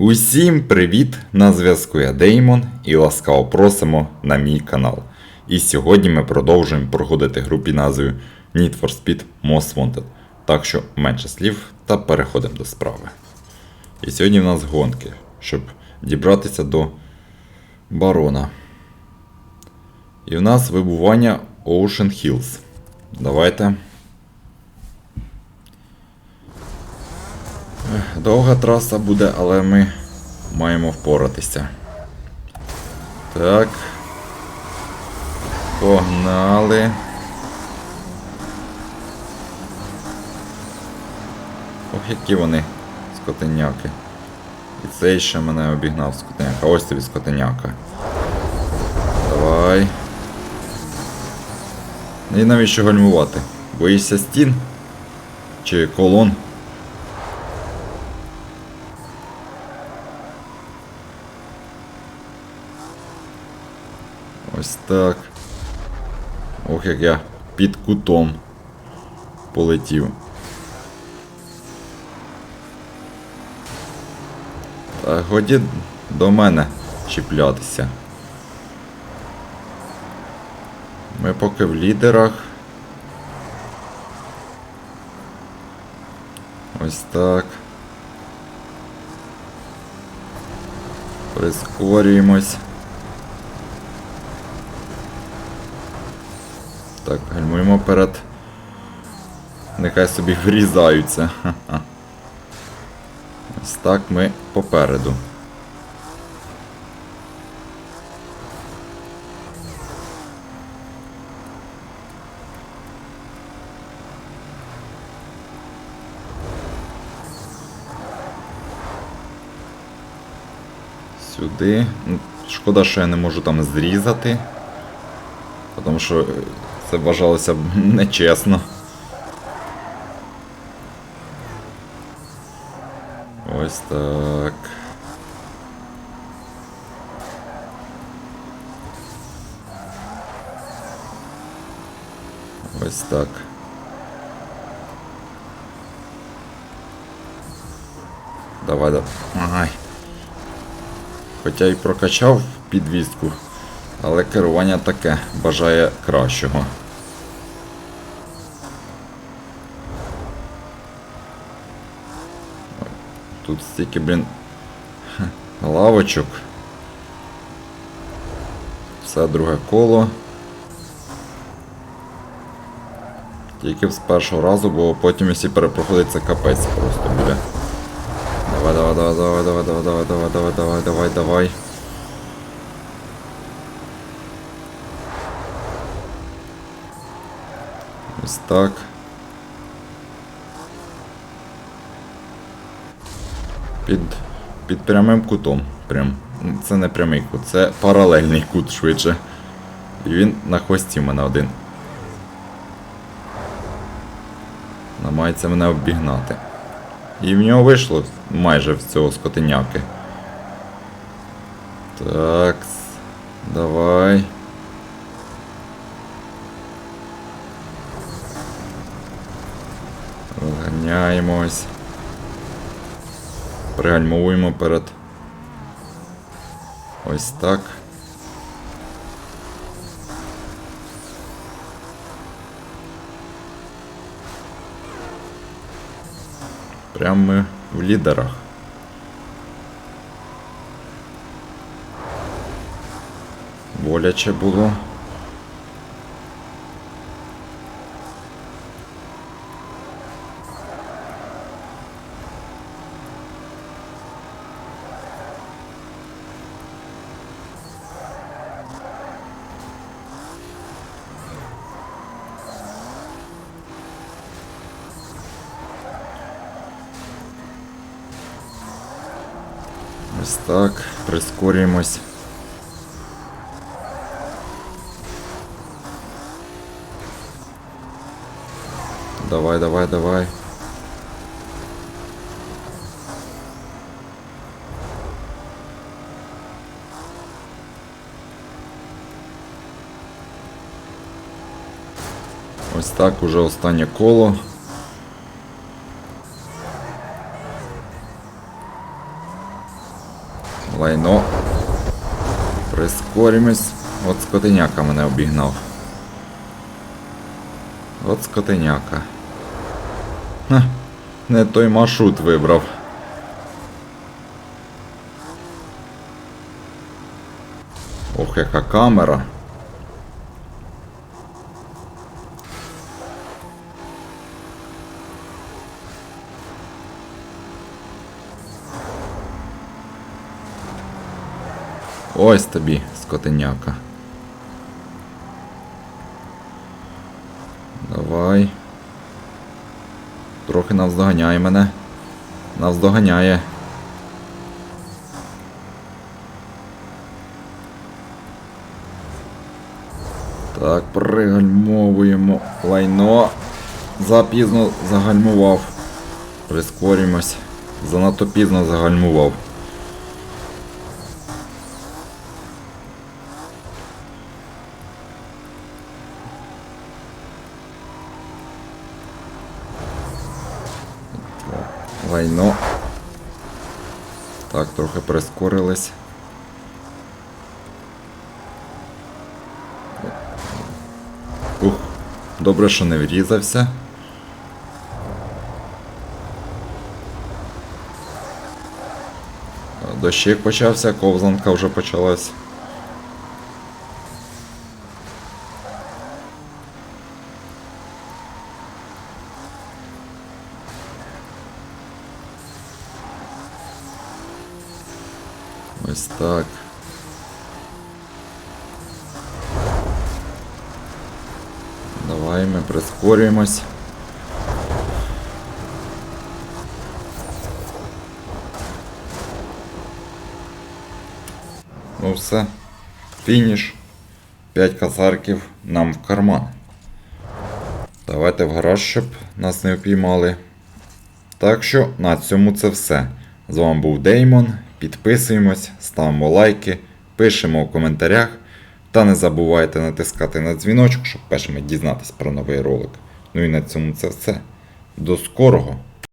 Усім привіт! На зв'язку я Деймон і ласкаво просимо на мій канал. І сьогодні ми продовжуємо проходити гру під назвою Need for Speed Most Wanted. Так що менше слів та переходимо до справи. І сьогодні в нас гонки, щоб дібратися до барона. І в нас вибування Ocean Hills. Давайте. Довга траса буде, але ми маємо впоратися. Так. Погнали. Ох, які вони скотиняки. І цей ще мене обігнав скотиняка. Ось тобі скотиняка. Давай. І навіщо гальмувати? Боїшся стін? Чи колон? Ось так. Ох, як я під кутом полетів. Та годі до мене чіплятися. Ми поки в лідерах. Ось так. Прискорюємось. Так, гальмуємо перед. Нехай собі врізаються. Ось так ми попереду. Сюди. Ну, Шкода, що я не можу там зрізати. Тому що е, це вважалося б нечесно. Ось так. Ось так. Давай, давай. Ай. Хоча й прокачав підвізку, але керування таке бажає кращого. Тут стільки, блін, лавочок. Все друге коло. Тільки з першого разу, бо потім якщо перепроходить це капець просто буде. Давай, давай, давай, давай, давай, давай, давай, давай, давай, давай, давай, давай. Ось так. Під, під прямим кутом. Прям. Це не прямий кут, це паралельний кут швидше. І він на хвості в мене один. Намагається мене обігнати. І в нього вийшло майже в цього скотиняки. Так. Давай. Розганяємось. Пригальмовуємо перед. Ось так. Прям ми в лідерах. Боляче було. Ось так, прискорюємось. Давай, давай, давай. Ось так уже останнє коло. Лайно. Прискорімось. От скотиняка мене обігнав. От скотиняка. Ха, не той маршрут вибрав. Ох, яка камера. Ось тобі, скотиняка. Давай. Трохи навздоганяй мене. Навздоганяє. Так, пригальмовуємо лайно. Запізно загальмував. Прискорюємось. Занадто пізно загальмував. Лайно. Так, трохи прискорились. Ух, добре, що не врізався. Дощик почався, ковзанка вже почалась. Ось так. Давай ми прискорюємось. Ну все. Фініш. 5 казарків нам в карман. Давайте в гараж, щоб нас не впіймали. Так що на цьому це все. З вами був Деймон. Підписуємось, ставимо лайки, пишемо в коментарях. Та не забувайте натискати на дзвіночок, щоб першими дізнатися про новий ролик. Ну і на цьому це все. До скорого!